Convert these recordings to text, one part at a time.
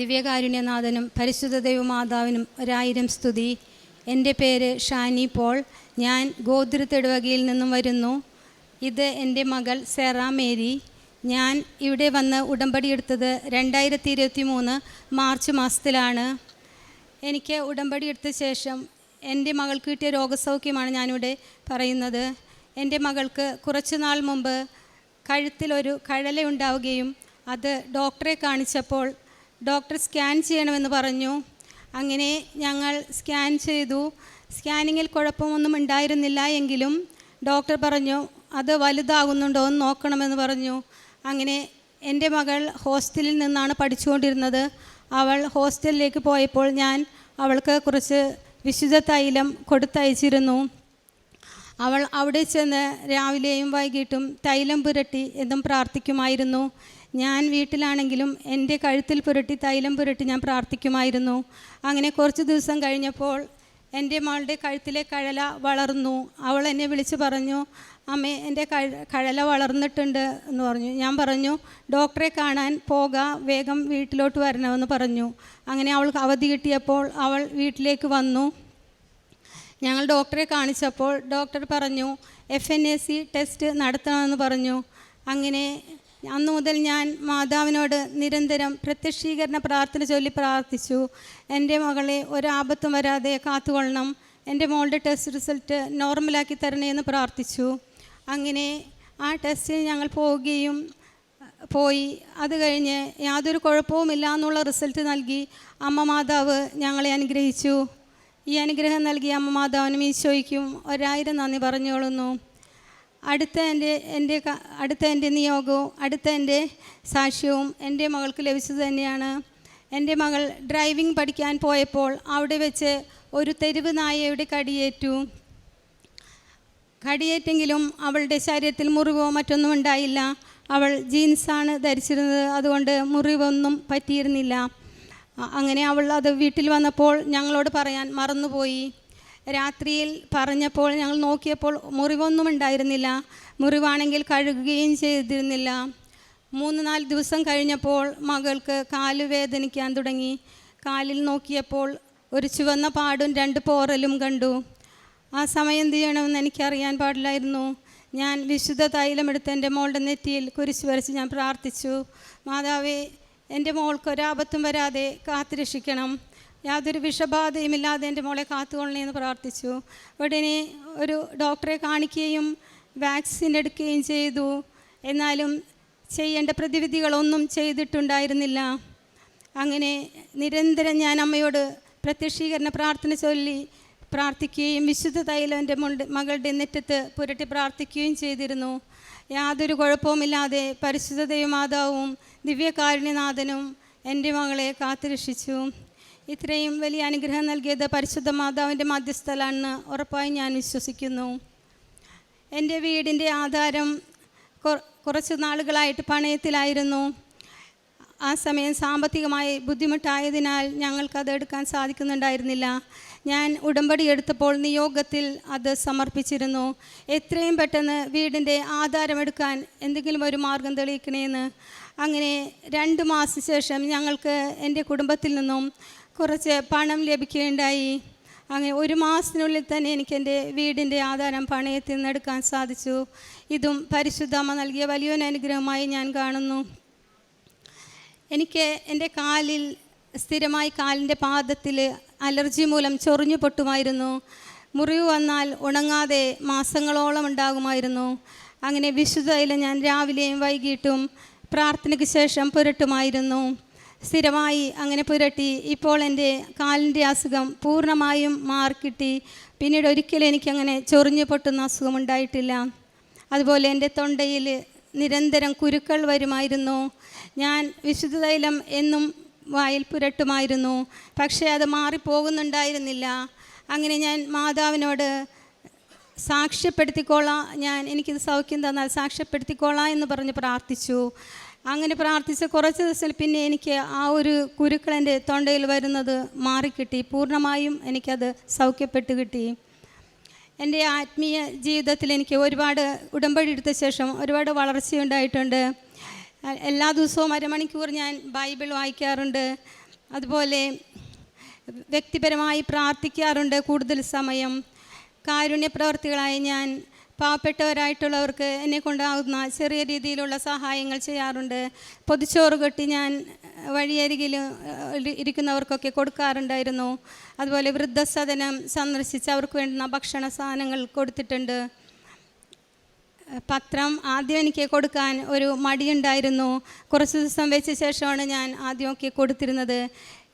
ദിവ്യകാരുണ്യനാഥനും പരിശുദ്ധ ദൈവമാതാവിനും ഒരായിരം സ്തുതി. എന്റെ പേര് ഷാനി പോൾ. ഞാൻ ഗോദ്രത്തെടുവകയിൽ നിന്നും വരുന്നു. ഇത് എന്റെ മകൾ സെറാ മേരി. ഞാൻ ഇവിടെ വന്ന് ഉടമ്പടി എടുത്തത് രണ്ടായിരത്തി ഇരുപത്തി മൂന്ന് മാർച്ച് മാസത്തിലാണ്. എനിക്ക് ഉടമ്പടി എടുത്ത ശേഷം എന്റെ മകൾക്ക് കിട്ടിയ രോഗസൗഖ്യമാണ് ഞാനിവിടെ പറയുന്നത്. എന്റെ മകൾക്ക് കുറച്ച് നാൾ മുമ്പ് കഴുത്തിലൊരു കഴലയുണ്ടാവുകയും അത് ഡോക്ടറെ കാണിച്ചപ്പോൾ ഡോക്ടർ സ്കാൻ ചെയ്യണമെന്ന് പറഞ്ഞു. അങ്ങനെ ഞങ്ങൾ സ്കാൻ ചെയ്തു. സ്കാനിങ്ങിൽ കുഴപ്പമൊന്നും ഉണ്ടായിരുന്നില്ല എങ്കിലും ഡോക്ടർ പറഞ്ഞു അത് വലുതാകുന്നുണ്ടോ എന്ന് നോക്കണമെന്ന് പറഞ്ഞു. അങ്ങനെ എന്റെ മകൾ ഹോസ്റ്റലിൽ നിന്നാണ് പഠിച്ചുകൊണ്ടിരുന്നത്. അവൾ ഹോസ്റ്റലിലേക്ക് പോയപ്പോൾ ഞാൻ അവൾക്ക് കുറച്ച് വിശുദ്ധ തൈലം കൊടുത്തയച്ചിരുന്നു. അവൾ അവിടെ ചെന്ന് രാവിലെയും വൈകിട്ടും തൈലം പുരട്ടി എന്നും പ്രാർത്ഥിക്കുമായിരുന്നു. ഞാൻ വീട്ടിലാണെങ്കിലും എന്റെ കഴുത്തിൽ പുരട്ടി തൈലം പുരട്ടി ഞാൻ പ്രാർത്ഥിക്കുമായിരുന്നു. അങ്ങനെ കുറച്ച് ദിവസം കഴിഞ്ഞപ്പോൾ എന്റെ മകളുടെ കഴുത്തിലെ കഴല വളർന്നു. അവൾ എന്നെ വിളിച്ച് പറഞ്ഞു അമ്മേ എന്റെ കഴ കഴല വളർന്നിട്ടുണ്ട് എന്ന് പറഞ്ഞു. ഞാൻ പറഞ്ഞു ഡോക്ടറെ കാണാൻ പോക വേഗം വീട്ടിലോട്ട് വരണമെന്ന് പറഞ്ഞു. അങ്ങനെ അവൾക്ക് അവധി കിട്ടിയപ്പോൾ അവൾ വീട്ടിലേക്ക് വന്നു. ഞങ്ങൾ ഡോക്ടറെ കാണിച്ചപ്പോൾ ഡോക്ടർ പറഞ്ഞു F N A C test നടത്തണമെന്ന് പറഞ്ഞു. അങ്ങനെ അന്നു മുതൽ ഞാൻ മാതാവിനോട് നിരന്തരം പ്രത്യക്ഷീകരണ പ്രാർത്ഥന ചൊല്ലി പ്രാർത്ഥിച്ചു. എന്റെ മകളെ ഒരാപത്തും വരാതെ കാത്തുകൊള്ളണം. എന്റെ മോളുടെ ടെസ്റ്റ് റിസൾട്ട് നോർമലാക്കി തരണേ എന്ന് പ്രാർത്ഥിച്ചു. അങ്ങനെ ആ ടെസ്റ്റിന് ഞങ്ങൾ പോവുകയും പോയി. അത് കഴിഞ്ഞ് യാതൊരു കുഴപ്പവുമില്ല എന്നുള്ള റിസൾട്ട് നൽകി. അമ്മ മാതാവ് ഞങ്ങളെ അനുഗ്രഹിച്ചു. ഈ അനുഗ്രഹം നൽകി അമ്മ മാതാവിനും ഈശോയ്ക്കും ഒരായിരം നന്ദി പറഞ്ഞോളുന്നു അടുത്ത എന്റെ എന്റെ അടുത്ത എന്റെ നിയോഗവും അടുത്ത എന്റെ സാക്ഷ്യവും എന്റെ മകൾക്ക് ലഭിച്ചത് തന്നെയാണ്. എന്റെ മകൾ ഡ്രൈവിംഗ് പഠിക്കാൻ പോയപ്പോൾ അവിടെ വെച്ച് ഒരു തെരുവ് നായയുടെ കടിയേറ്റു. കടിയേറ്റെങ്കിലും അവളുടെ ശരീരത്തിൽ മുറിവോ മറ്റൊന്നും ഉണ്ടായില്ല. അവൾ ജീൻസാണ് ധരിച്ചിരുന്നത് അതുകൊണ്ട് മുറിവൊന്നും പറ്റിയിരുന്നില്ല. അങ്ങനെ അവൾ അത് വീട്ടിൽ വന്നപ്പോൾ ഞങ്ങളോട് പറയാൻ മറന്നുപോയി. രാത്രിയിൽ പറഞ്ഞപ്പോൾ ഞങ്ങൾ നോക്കിയപ്പോൾ മുറിവൊന്നും ഉണ്ടായിരുന്നില്ല. മുറിവാണെങ്കിൽ കഴുകുകയും ചെയ്തിരുന്നില്ല. മൂന്ന് നാല് ദിവസം കഴിഞ്ഞപ്പോൾ മകൾക്ക് കാൽ വേദനിക്കാൻ തുടങ്ങി. കാലിൽ നോക്കിയപ്പോൾ ഒരു ചുവന്ന പാടും രണ്ട് പോറലും കണ്ടു. ആ സമയം എന്ത് ചെയ്യണമെന്ന് എനിക്കറിയാൻ പാടില്ലായിരുന്നു. ഞാൻ വിശുദ്ധ തൈലമെടുത്ത് എന്റെ മോളുടെ നെറ്റിയിൽ കുരിശ് വരച്ച് ഞാൻ പ്രാർത്ഥിച്ചു. മാതാവേ എന്റെ മോൾക്ക് ഒരാപത്തും വരാതെ കാത്തുരക്ഷിക്കണം. യാതൊരു വിഷബാധയും ഇല്ലാതെ എന്റെ മോളെ കാത്തുകൊള്ളണേ എന്ന് പ്രാർത്ഥിച്ചു. ഉടനെ ഒരു ഡോക്ടറെ കാണിക്കുകയും വാക്സിൻ എടുക്കുകയും ചെയ്തു. എന്നാലും ചെയ്യേണ്ട പ്രതിവിധികളൊന്നും ചെയ്തിട്ടുണ്ടായിരുന്നില്ല. അങ്ങനെ നിരന്തരം ഞാൻ അമ്മയോട് പ്രത്യക്ഷീകരണ പ്രാർത്ഥന ചൊല്ലി പ്രാർത്ഥിക്കുകയും വിശുദ്ധ തൈലം എന്റെ മകളുടെ നെറ്റത്ത് പുരട്ടി പ്രാർത്ഥിക്കുകയും ചെയ്തിരുന്നു. യാതൊരു കുഴപ്പവുമില്ലാതെ പരിശുദ്ധ ദൈവമാതാവും ദിവ്യകാരുണ്യനാഥനും എന്റെ മകളെ കാത്തുരക്ഷിച്ചു. ഇത്രയും വലിയ അനുഗ്രഹം നൽകിയത് പരിശുദ്ധ മാതാവിന്റെ മധ്യസ്ഥലാണെന്ന് ഉറപ്പായി ഞാൻ വിശ്വസിക്കുന്നു. എന്റെ വീടിന്റെ ആധാരം കുറച്ച് നാളുകളായിട്ട് പണയത്തിലായിരുന്നു. ആ സമയം സാമ്പത്തികമായി ബുദ്ധിമുട്ടായതിനാൽ ഞങ്ങൾക്കത് എടുക്കാൻ സാധിക്കുന്നുണ്ടായിരുന്നില്ല. ഞാൻ ഉടമ്പടി എടുത്തപ്പോൾ നിയോഗത്തിൽ അത് സമർപ്പിച്ചിരുന്നു. എത്രയും പെട്ടെന്ന് വീടിന്റെ ആധാരമെടുക്കാൻ എന്തെങ്കിലും ഒരു മാർഗം തെളിയിക്കണേന്ന് അങ്ങനെ രണ്ട് മാസം ശേഷം ഞങ്ങൾക്ക് എന്റെ കുടുംബത്തിൽ നിന്നും കുറച്ച് പണം ലഭിക്കുകയുണ്ടായി. അങ്ങനെ ഒരു മാസത്തിനുള്ളിൽ തന്നെ എനിക്ക് എന്റെ വീടിന്റെ ആധാരം പണയത്തിൽ നിന്നെടുക്കാൻ സാധിച്ചു. ഇതും പരിശുദ്ധമ്മ നൽകിയ വലിയൊരു അനുഗ്രഹമായി ഞാൻ കാണുന്നു. എനിക്ക് എന്റെ കാലിൽ സ്ഥിരമായി കാലിന്റെ പാദത്തിൽ അലർജി മൂലം ചൊറിഞ്ഞു പൊട്ടുമായിരുന്നു. മുറിവ് വന്നാൽ ഉണങ്ങാതെ മാസങ്ങളോളം ഉണ്ടാകുമായിരുന്നു. അങ്ങനെ വിശുദ്ധയിൽ ഞാൻ രാവിലെയും വൈകിട്ടും പ്രാർത്ഥനയ്ക്ക് ശേഷം പുരട്ടുമായിരുന്നു. സ്ഥിരമായി അങ്ങനെ പുരട്ടി. ഇപ്പോൾ എന്റെ കാലിന്റെ അസുഖം പൂർണമായും മാറിക്കിട്ടി പിന്നീട് ഒരിക്കലും എനിക്കങ്ങനെ ചൊറിഞ്ഞു പൊട്ടുന്ന അസുഖം ഉണ്ടായിട്ടില്ല. അതുപോലെ എന്റെ തൊണ്ടയിൽ നിരന്തരം കുരുക്കൾ വരുമായിരുന്നു. ഞാൻ വിശുദ്ധ തൈലം എന്നും വായിൽ പുരട്ടുമായിരുന്നു. പക്ഷേ അത് മാറിപ്പോകുന്നുണ്ടായിരുന്നില്ല. അങ്ങനെ ഞാൻ മാതാവിനോട് സാക്ഷ്യപ്പെടുത്തിക്കോളാം. ഞാൻ എനിക്കിത് സൗഖ്യം തന്നാൽ സാക്ഷ്യപ്പെടുത്തിക്കോളാം എന്ന് പറഞ്ഞ് പ്രാർത്ഥിച്ചു. അങ്ങനെ പ്രാർത്ഥിച്ച കുറച്ച് ദിവസം പിന്നെ എനിക്ക് ആ ഒരു കുരുക്കളെന്റെ തൊണ്ടയിൽ വരുന്നത് മാറിക്കിട്ടി. പൂർണമായും എനിക്കത് സൗഖ്യപ്പെട്ട് കിട്ടി. എന്റെ ആത്മീയ ജീവിതത്തിൽ എനിക്ക് ഒരുപാട് ഉടമ്പടി എടുത്ത ശേഷം ഒരുപാട് വളർച്ചയുണ്ടായിട്ടുണ്ട് എല്ലാ ദിവസവും അരമണിക്കൂർ ഞാൻ ബൈബിൾ വായിക്കാറുണ്ട്. അതുപോലെ വ്യക്തിപരമായി പ്രാർത്ഥിക്കാറുണ്ട് കൂടുതൽ സമയം. കാരുണ്യ പ്രവർത്തികളായി ഞാൻ പാവപ്പെട്ടവരായിട്ടുള്ളവർക്ക് എന്നെ കൊണ്ടാകുന്ന ചെറിയ രീതിയിലുള്ള സഹായങ്ങൾ ചെയ്യാറുണ്ട്. പൊതിച്ചോറ് കെട്ടി ഞാൻ വഴിയരികിൽ ഇരിക്കുന്നവർക്കൊക്കെ കൊടുക്കാറുണ്ടായിരുന്നു. അതുപോലെ വൃദ്ധസദനം സന്ദർശിച്ച് അവർക്ക് വേണ്ടുന്ന ഭക്ഷണ സാധനങ്ങൾ കൊടുത്തിട്ടുണ്ട്. പത്രം ആദ്യം എനിക്ക് കൊടുക്കാൻ ഒരു മടിയുണ്ടായിരുന്നു. കുറച്ച് ദിവസം വെച്ച ശേഷമാണ് ഞാൻ ആദ്യമൊക്കെ കൊടുത്തിരുന്നത്.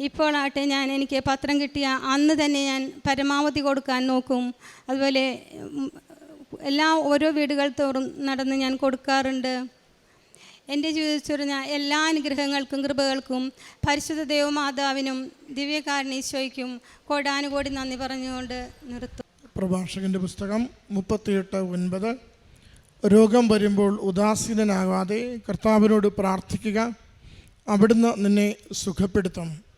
ഇപ്പോഴാട്ടെ ഞാൻ എനിക്ക് പത്രം കിട്ടിയ അന്ന് തന്നെ ഞാൻ പരമാവധി കൊടുക്കാൻ നോക്കും. അതുപോലെ എല്ലാ ഓരോ വീടുകൾ തോറും നടന്ന് ഞാൻ കൊടുക്കാറുണ്ട്. എന്റെ ഞാൻ എല്ലാ അനുഗ്രഹങ്ങൾക്കും കൃപകൾക്കും പരിശുദ്ധ ദേവമാതാവിനും ദിവ്യകാരണീശോയ്ക്കും കോടാനുകോടി നന്ദി പറഞ്ഞുകൊണ്ട് നിർത്തും പ്രഭാഷകന്റെ പുസ്തകം മുപ്പത്തിയെട്ട് ഒൻപത്. രോഗം വരുമ്പോൾ ഉദാസീനനാകാതെ കർത്താവിനോട് പ്രാർത്ഥിക്കുക. അവിടുന്ന് നിന്നെ സുഖപ്പെടുത്തും.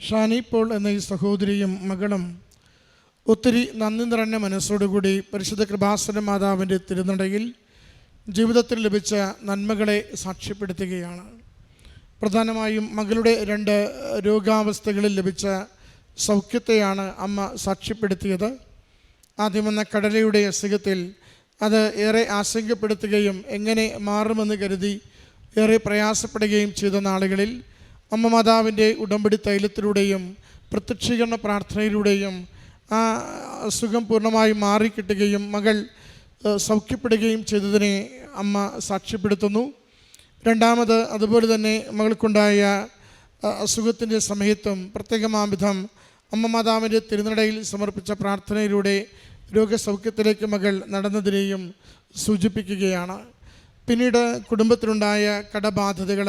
ഷാനി പോൾ എന്ന ഈ സഹോദരിയും മകളും ഒത്തിരി നന്ദി നിറഞ്ഞ മനസ്സോടുകൂടി പരിശുദ്ധ കൃപാസന മാതാവിന്റെ തിരുനടയിൽ ജീവിതത്തിൽ ലഭിച്ച നന്മകളെ സാക്ഷ്യപ്പെടുത്തുകയാണ്. പ്രധാനമായും മകളുടെ രണ്ട് രോഗാവസ്ഥകളിൽ ലഭിച്ച സൗഖ്യത്തെയാണ് അമ്മ സാക്ഷ്യപ്പെടുത്തിയത്. ആദ്യം വന്ന കടലയുടെ അസുഖത്തിൽ അത് ഏറെ ആശങ്കപ്പെടുത്തുകയും എങ്ങനെ മാറുമെന്ന് കരുതി ഏറെ പ്രയാസപ്പെടുകയും ചെയ്ത നാളുകളിൽ അമ്മ മാതാവിന്റെ ഉടമ്പടി തൈലത്തിലൂടെയും പ്രത്യക്ഷീകരണ പ്രാർത്ഥനയിലൂടെയും ആ അസുഖം പൂർണമായും മാറിക്കിട്ടുകയും മകൾ സൗഖ്യപ്പെടുകയും ചെയ്തതിനെ അമ്മ സാക്ഷ്യപ്പെടുത്തുന്നു. രണ്ടാമത് അതുപോലെ തന്നെ മകൾക്കുണ്ടായ അസുഖത്തിന്റെ സമയത്തും പ്രത്യേകമാവിധം അമ്മ മാതാവിന്റെ തിരുനടയിൽ സമർപ്പിച്ച പ്രാർത്ഥനയിലൂടെ രോഗസൗഖ്യത്തിലേക്ക് മകൾ നടന്നതിനെയും സൂചിപ്പിക്കുകയാണ്. പിന്നീട് കുടുംബത്തിലുണ്ടായ കടബാധ്യതകൾ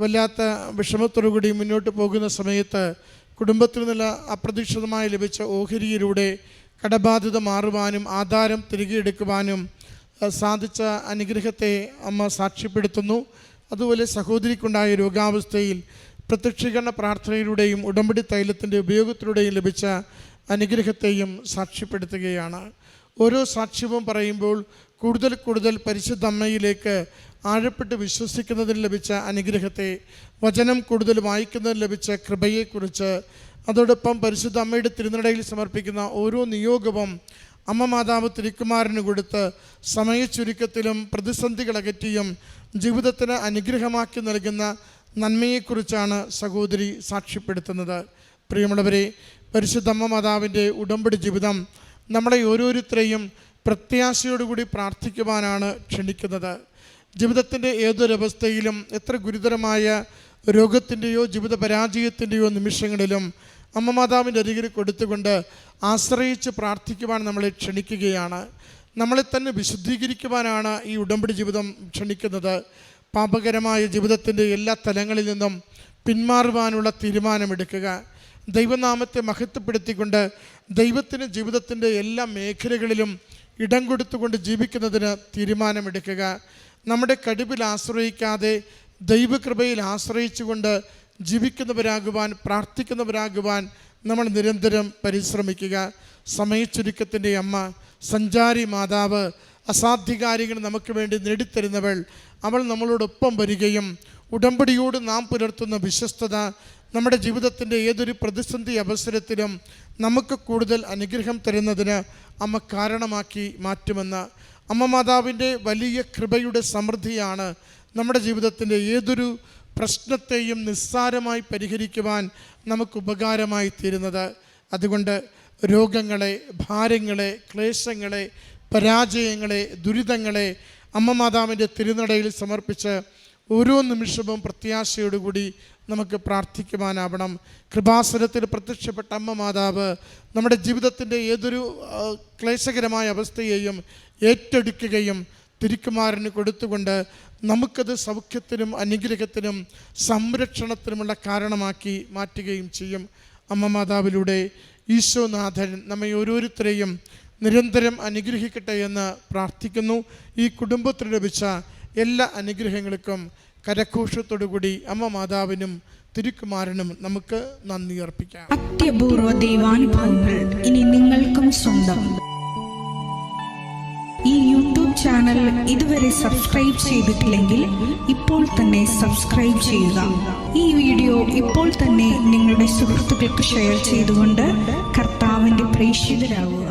വല്ലാത്ത വിഷമത്തോടുകൂടി മുന്നോട്ട് പോകുന്ന സമയത്ത് കുടുംബത്തിൽ നിന്ന് അപ്രതീക്ഷിതമായി ലഭിച്ച ഓഹരിയിലൂടെ കടബാധ്യത മാറുവാനും ആധാരം തിരികെ എടുക്കുവാനും സാധിച്ച അനുഗ്രഹത്തെ അമ്മ സാക്ഷ്യപ്പെടുത്തുന്നു. അതുപോലെ സഹോദരിക്കുണ്ടായ രോഗാവസ്ഥയിൽ പ്രത്യക്ഷീകരണ പ്രാർത്ഥനയിലൂടെയും ഉടമ്പടി തൈലത്തിന്റെ ഉപയോഗത്തിലൂടെയും ലഭിച്ച അനുഗ്രഹത്തെയും സാക്ഷ്യപ്പെടുത്തുകയാണ്. ഓരോ സാക്ഷ്യവും പറയുമ്പോൾ കൂടുതൽ കൂടുതൽ പരിശുദ്ധ അമ്മയിലേക്ക് ആഴപ്പെട്ട് വിശ്വസിക്കുന്നതിന് ലഭിച്ച അനുഗ്രഹത്തെ വചനം കൂടുതൽ വായിക്കുന്നതിന് ലഭിച്ച കൃപയെക്കുറിച്ച് അതോടൊപ്പം പരിശുദ്ധ അമ്മയുടെ തിരുനടയിൽ സമർപ്പിക്കുന്ന ഓരോ നിയോഗവും അമ്മ മാതാവ് തിരുക്കുമാരന് കൊടുത്ത് സമയച്ചുരുക്കത്തിലും പ്രതിസന്ധികൾ അകറ്റിയും ജീവിതത്തിന് അനുഗ്രഹമാക്കി നൽകുന്ന നന്മയെക്കുറിച്ചാണ് സഹോദരി സാക്ഷ്യപ്പെടുത്തുന്നത്. പ്രിയമുള്ളവരെ പരിശുദ്ധ അമ്മ മാതാവിന്റെ ഉടമ്പടി ജീവിതം നമ്മളെ ഓരോരുത്തരെയും പ്രത്യാശയോടുകൂടി പ്രാർത്ഥിക്കുവാനാണ് ക്ഷണിക്കുന്നത്. ജീവിതത്തിന്റെ ഏതൊരവസ്ഥയിലും എത്ര ഗുരുതരമായ രോഗത്തിന്റെയോ ജീവിത പരാജയത്തിന്റെയോ നിമിഷങ്ങളിലും അമ്മ മാതാവിന്റെ അരികിൽ കൊടുത്തുകൊണ്ട് ആശ്രയിച്ച് പ്രാർത്ഥിക്കുവാൻ നമ്മളെ ക്ഷണിക്കുകയാണ്. നമ്മളെ തന്നെ വിശുദ്ധീകരിക്കുവാനാണ് ഈ ഉടമ്പടി ജീവിതം ക്ഷണിക്കുന്നത്. പാപകരമായ ജീവിതത്തിന്റെ എല്ലാ തലങ്ങളിൽ നിന്നും പിന്മാറുവാനുള്ള തീരുമാനമെടുക്കുക. ദൈവനാമത്തെ മഹത്വപ്പെടുത്തിക്കൊണ്ട് ദൈവത്തിന് ജീവിതത്തിന്റെ എല്ലാ മേഖലകളിലും ഇടം കൊടുത്തുകൊണ്ട് ജീവിക്കുന്നതിന് തീരുമാനമെടുക്കുക. നമ്മുടെ കഴിവിൽ ആശ്രയിക്കാതെ ദൈവകൃപയിൽ ആശ്രയിച്ചുകൊണ്ട് ജീവിക്കുന്നവരാകുവാൻ പ്രാർത്ഥിക്കുന്നവരാകുവാൻ നമ്മൾ നിരന്തരം പരിശ്രമിക്കുക. സമയച്ചുരുക്കത്തിന്റെ അമ്മ സഞ്ചാരി മാതാവ് അസാധ്യകാര്യങ്ങൾ നമുക്ക് വേണ്ടി നേടിത്തരുന്നവൾ അവൾ നമ്മളോടൊപ്പം വരികയും ഉടമ്പടിയോട് നാം പുലർത്തുന്ന വിശ്വസ്തത നമ്മുടെ ജീവിതത്തിന്റെ ഏതൊരു പ്രതിസന്ധി അവസരത്തിലും നമുക്ക് കൂടുതൽ അനുഗ്രഹം തരുന്നതിന് അമ്മ കാരണമാക്കി മാറ്റുമെന്ന് അമ്മ മാതാവിന്റെ വലിയ കൃപയുടെ സമൃദ്ധിയാണ് നമ്മുടെ ജീവിതത്തിന്റെ ഏതൊരു പ്രശ്നത്തെയും നിസ്സാരമായി പരിഹരിക്കുവാൻ നമുക്ക് ഉപകാരമായി തീരുന്നത്. അതുകൊണ്ട് രോഗങ്ങളെ ഭാരങ്ങളെ ക്ലേശങ്ങളെ പരാജയങ്ങളെ ദുരിതങ്ങളെ അമ്മ മാതാവിന്റെ തിരുനടയിൽ സമർപ്പിച്ച് ഓരോ നിമിഷവും പ്രത്യാശയോടുകൂടി നമുക്ക് പ്രാർത്ഥിക്കുവാനാവണം. കൃപാസനത്തിൽ പ്രത്യക്ഷപ്പെട്ട അമ്മ മാതാവ് നമ്മുടെ ജീവിതത്തിന്റെ ഏതൊരു ക്ലേശകരമായ അവസ്ഥയെയും ഏറ്റെടുക്കുകയും തിരുക്കുമാരന് കൊടുത്തുകൊണ്ട് നമുക്കത് സൗഖ്യത്തിനും അനുഗ്രഹത്തിനും സംരക്ഷണത്തിനുമുള്ള കാരണമാക്കി മാറ്റുകയും ചെയ്യും. അമ്മ മാതാവിലൂടെ ഈശോനാഥൻ നമ്മെ ഓരോരുത്തരെയും നിരന്തരം അനുഗ്രഹിക്കട്ടെ എന്ന് പ്രാർത്ഥിക്കുന്നു. ഈ കുടുംബത്തിന് ലഭിച്ച എല്ലാ അനുഗ്രഹങ്ങൾക്കും കരഘോഷത്തോടുകൂടി അമ്മ മാതാവിനും തിരുക്കുമാരനും നമുക്ക് നന്ദി അർപ്പിക്കാം. അത്യപൂർവ ദൈവാനുഭവങ്ങൾ ഇനി നിങ്ങൾക്കും സ്വന്തം. ഈ യൂട്യൂബ് ചാനൽ ഇതുവരെ സബ്സ്ക്രൈബ് ചെയ്തിട്ടില്ലെങ്കിൽ ഇപ്പോൾ തന്നെ സബ്സ്ക്രൈബ് ചെയ്യുക. ഈ വീഡിയോ ഇപ്പോൾ തന്നെ നിങ്ങളുടെ സുഹൃത്തുക്കൾക്ക് ഷെയർ ചെയ്തുകൊണ്ട് കർത്താവിന്റെ പ്രേക്ഷിതരാകുക